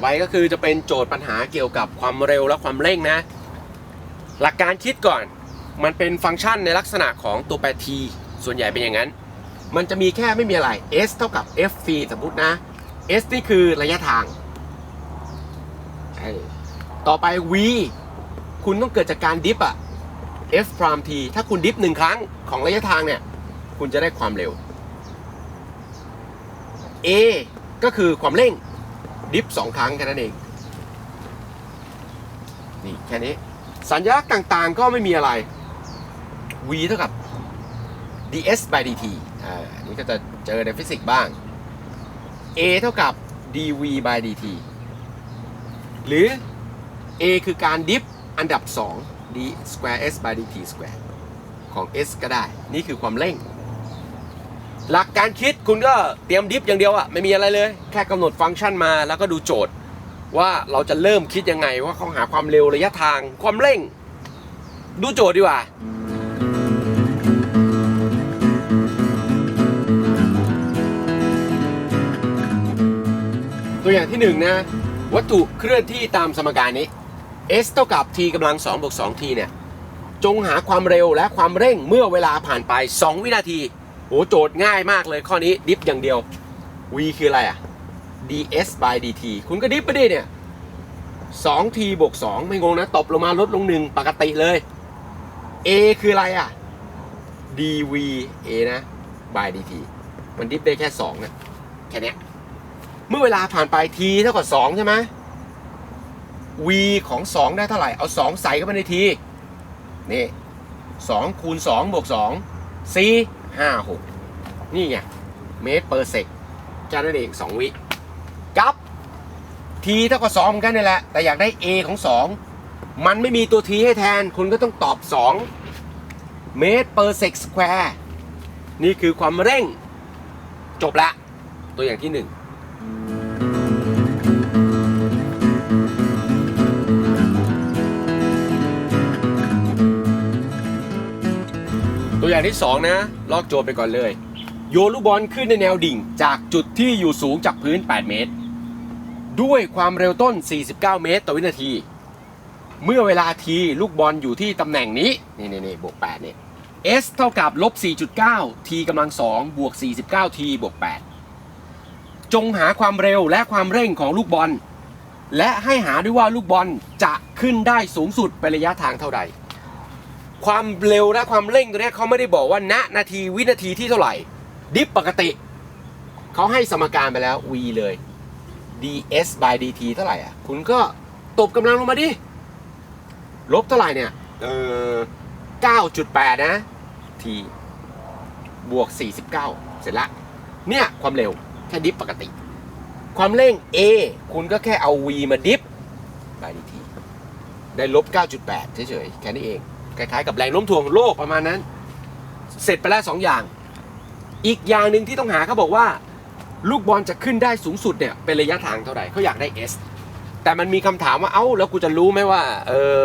อไปก็คือจะเป็นโจทย์ปัญหาเกี่ยวกับความเร็วและความเร่งนะ หลักการคิดก่อน มันเป็นฟังก์ชันในลักษณะของตัวแปร t ส่วนใหญ่เป็นอย่างนั้น มันจะมีแค่ไม่มีอะไร s เท่ากับ f ฟรีสมมตินะ s นี่คือระยะทาง ต่อไป v คุณต้องเกิดจากการดิฟอะ f พราม t ถ้าคุณดิฟหนึ่งครั้งของระยะทางเนี่ย คุณจะได้ความเร็ว a ก็คือความเร่ง ดิฟสองครั้งแค่นั้นเอง นี่แค่นี้ สัญลักษณ์ต่างๆก็ไม่มีอะไร v เท่ากับ ds by dt อ่าอันนี้ก็จะเจอในฟิสิกส์บ้าง a เท่ากับ dv by dt หรือ a คือการดิฟอันดับ 2 d square s by dt square ของ s ก็ได้ นี่คือความเร่ง หลักการคิดคุณก็เตรียมดิฟอย่างเดียวอะไม่มีอะไรเลย แค่กำหนดฟังก์ชันมาแล้วก็ดูโจทย์ ว่าเราจะเริ่มคิดยังไงว่าเขาหาความเร็วระยะทาง ความเร่ง ดูโจทย์ดีกว่าตัวอย่างที่หนึ่งนะวัตถุเคลื่อนที่ตามสมการนี้ s เท่ากับ t กำลัง2บวก2 t เนี่ยจงหาความเร็วและความเร่งเมื่อเวลาผ่านไป 2 วินาที โหโจทย์ง่ายมากเลยข้อนี้ดิฟอย่างเดียว v คืออะไรอะ ds by dt คุณก็ดิฟไปดิเนี่ย 2t บวก 2 ไม่งงนะ ตบลงมาลดลง1ปกติเลย a คืออะไรอะ dv a นะ by dt มันดิฟได้แค่ 2 นะ แค่นี้เมื่อเวลาผ่านไป t เท่ากับ 2 ใช่ไหม v ของ 2 ได้เท่าไหร่ เอา 2 ใส่เข้าไปใน t นี่2คูณ2บวก2 4 ห้าหกนี่ไง เมตรเปอร์เซกแค่นั้นเอง2วิกับทีเท่ากับสองกันนี่แหละ แต่อยากได้ a ของสองมันไม่มีตัวทีให้แทน คุณก็ต้องตอบ2เมตรเปอร์เซกสแควร์นี่คือความเร่ง จบละ ตัวอย่างที่1 ตัวอย่างที่ 2 นะ ลอกโจทย์ไปก่อนเลย โยนลูกบอลขึ้นในแนวดิ่ง จากจุดที่อยู่สูงจากพื้น 8 เมตร ด้วยความเร็วต้น 49 เมตร ต่อวินาที เมื่อเวลาทีลูกบอลอยู่ที่ตำแหน่งนี้ นี่นี่นี่บวก8เนี่ย s เท่ากับลบ4.9 t กำลัง2บวก49 t บวก8จงหาความเร็วและความเร่งของลูกบอล และให้หาด้วยว่าลูกบอลจะขึ้นได้สูงสุดไประยะทางเท่าใด ความเร็วและความเร่งตัวเนี้ยเขาไม่ได้บอกว่าณนาทีวินาทีที่เท่าไหร่ ดิฟปกติ เขาให้สมการไปแล้ว v เลย ds by dt เท่าไหร่อะ คุณก็ตบกำลังลงมาดิ ลบเท่าไหร่เนี่ย เออ9.8 นะ t บวก 49 เสร็จละ เนี่ยความเร็วแค่ดิฟปกติ ความเร่ง a คุณก็แค่เอา v มาดิฟ by dt ได้ลบ 9.8 เฉยๆ แค่นี้เอง คล้ายๆกับแรงโน้มถ่วงของโลกประมาณนั้น เสร็จไปแล้วสองอย่าง อีกอย่างหนึ่งที่ต้องหาเขาบอกว่า ลูกบอลจะขึ้นได้สูงสุดเนี่ยเป็นระยะทางเท่าไหร่เขาอยากได้ S แต่มันมีคำถามว่าเอ้าแล้วกูจะรู้ไหมว่าเออ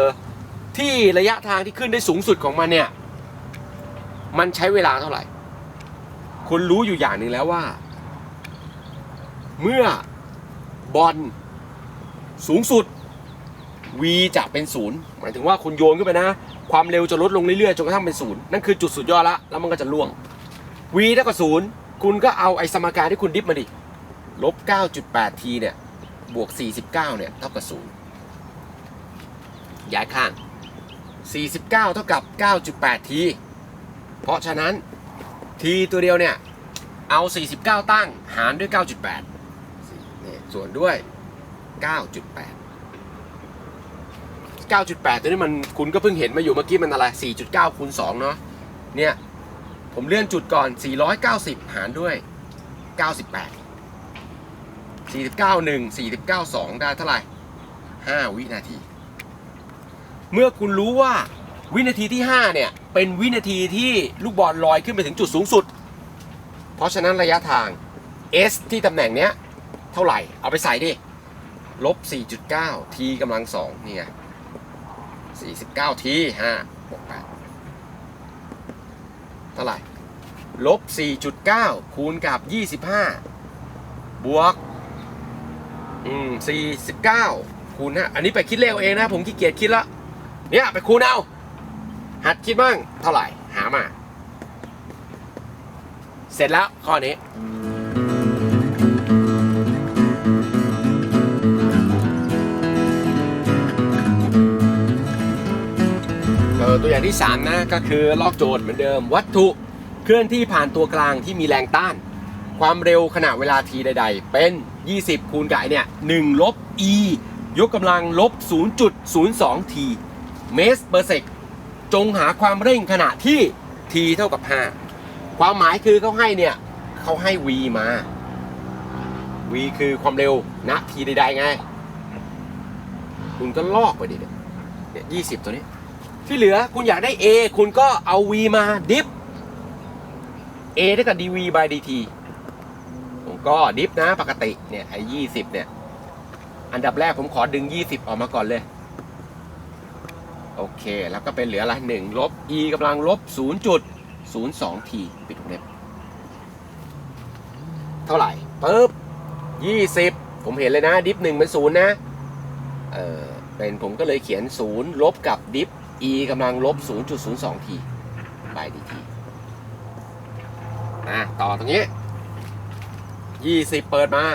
ที่ระยะทางที่ขึ้นได้สูงสุดของมันเนี่ยมันใช้เวลาเท่าไหร่คุณรู้อยู่อย่างหนึ่งแล้วว่า เมื่อบอลสูงสุด v จะเป็นศูนย์หมายถึงว่าคุณโยนขึ้นไปนะ ความเร็วจะลดลงเรื่อยๆจนกระทั่งเป็นศูนย์นั่นคือจุดสุดยอดละแล้วมันก็จะล่วง v เท่ากับศูนย์คุณก็เอาไอ้สมการที่คุณดิฟมาดิลบ 9.8 t เนี่ยบวก 49 เนี่ยเท่ากับศูนย์ย้ายข้าง 49 เท่ากับ 9.8 t เพราะฉะนั้น t ตัวเดียวเนี่ย เอา 49 ตั้งหารด้วย 9.8เนี่ยส่วนด้วย 9.8 9.8 ตัวนี้มันคุณก็เพิ่งเห็นมาอยู่เมื่อกี้มันอะไร 4.9 คูณ2เนาะเนี่ย ผมเลื่อนจุดก่อน 490 หารด้วย 98 49 1 49 2 ได้เท่าไหร่ 5 วินาที เมื่อคุณรู้ว่าวินาทีที่ 5 เนี่ย เป็นวินาทีที่ลูกบอลลอยขึ้นไปถึงจุดสูงสุด เพราะฉะนั้นระยะทาง S ที่ตำแหน่งเนี้ย เท่าไหร่ เอาไปใส่ดิ ลบ 4.9 t กำลัง2นี่ไง 49 ที5บวก8เท่าไหร่ลบ 4.9 คูณกับ 25 บวก อืมสี่สิบเก้าคูณห้าอันนี้ไปคิดเลขเอาเองนะ ผมขี้เกียจคิดละ เนี่ยไปคูณเอา หัดคิดบ้าง เท่าไหร่ หามา เสร็จแล้วข้อนี้ ตัวอย่างที่ 3 นะก็คือลอกโจทย์เหมือนเดิม วัตถุเคลื่อนที่ผ่านตัวกลางที่มีแรงต้าน ความเร็วขณะเวลาทีใด ๆ เป็น 20 คูณกับไอเนี่ย1ลบ e ยกกำลังลบ 0.02 t เมตรเปอร์เซกจงหาความเร่งขณะที่ t เท่ากับ 5 ความหมายคือเขาให้เนี่ยเขาให้ v มา v คือความเร็วณทีใดๆไงคุณก็ลอกไปดิเนี่ยเนี่ย20ตัวนี้ ที่เหลือคุณอยากได้ A คุณก็เอา V มาดิฟ A เท่ากับ dV by dt ผมก็ดิฟนะปกติเนี่ยไอ้ยี่สิบเนี่ย อันดับแรกผมขอดึง20ออกมาก่อนเลย โอเค แล้วก็เป็นเหลืออะไรหนึ่งลบ e กำลังลบ0.02 t ปิดวงเล็บ เท่าไหร่ปึ๊บ20ผมเห็นเลยนะ ดิฟหนึ่งเป็นศูนย์นะ เออเป็นผมก็เลยเขียน0ลบกับดิฟ e กำลังลบ 0.02 t by dt นะต่อตรงนี้ 20 เปิดมา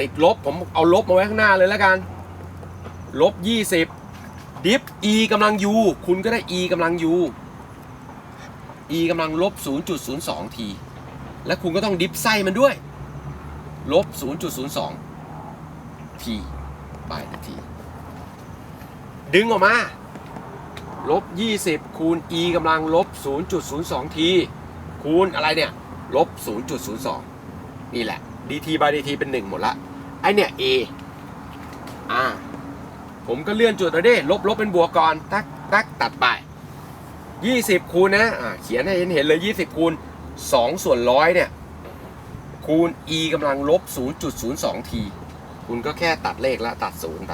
ติดลบ ผมเอาลบมาไว้ข้างหน้าเลยแล้วกัน ลบ 20 ดิฟ e กำลัง u คุณก็ได้ e กำลัง u e กำลังลบ 0.02 t และคุณก็ต้องดิฟไส้มันด้วย ลบ 0.02 t by dt ดึงออกมา ลบ 20 คูณ e กำลังลบ 0.02 t คูณอะไรเนี่ย ลบ 0.02 นี่แหละ dt by dt เป็น 1 หมดละ ไอเนี่ย a อ่า ผมก็เลื่อนจุดแล้วดิลบลบเป็นบวกก่อน ตักตักตัดไป 20 คูณนะ อ่า เขียนให้เห็นเห็นเลย 20 คูณ 2 ส่วนร้อยเนี่ย คูณ e กำลังลบ 0.02 t คุณก็แค่ตัดเลขละตัดศูนย์ไป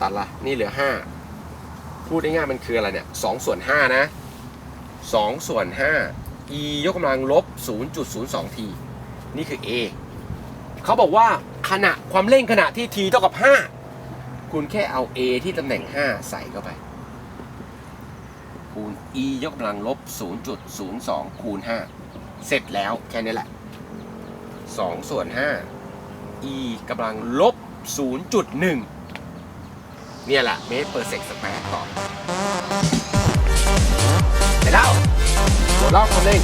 ตัดละ นี่เหลือ 5 พูดง่ายๆมันคืออะไรเนี่ย2ส่วน5นะ2ส่วน5 e ยกกำลังลบ 0.02 t นี่คือ a เขาบอกว่าขณะความเร่งขณะที่ t เท่ากับ 5 คุณแค่เอา a ที่ตำแหน่ง 5 ใส่เข้าไป คูณ e ยกกำลังลบ 0.02 คูณ 5 เสร็จแล้วแค่นี้แหละ2ส่วน5 e กำลังลบ 0.1 เนี่ยแหละเมสเปอร์เซ็กสแปร์ก่อเสร็จแล้วหมดรอบคนเร่ง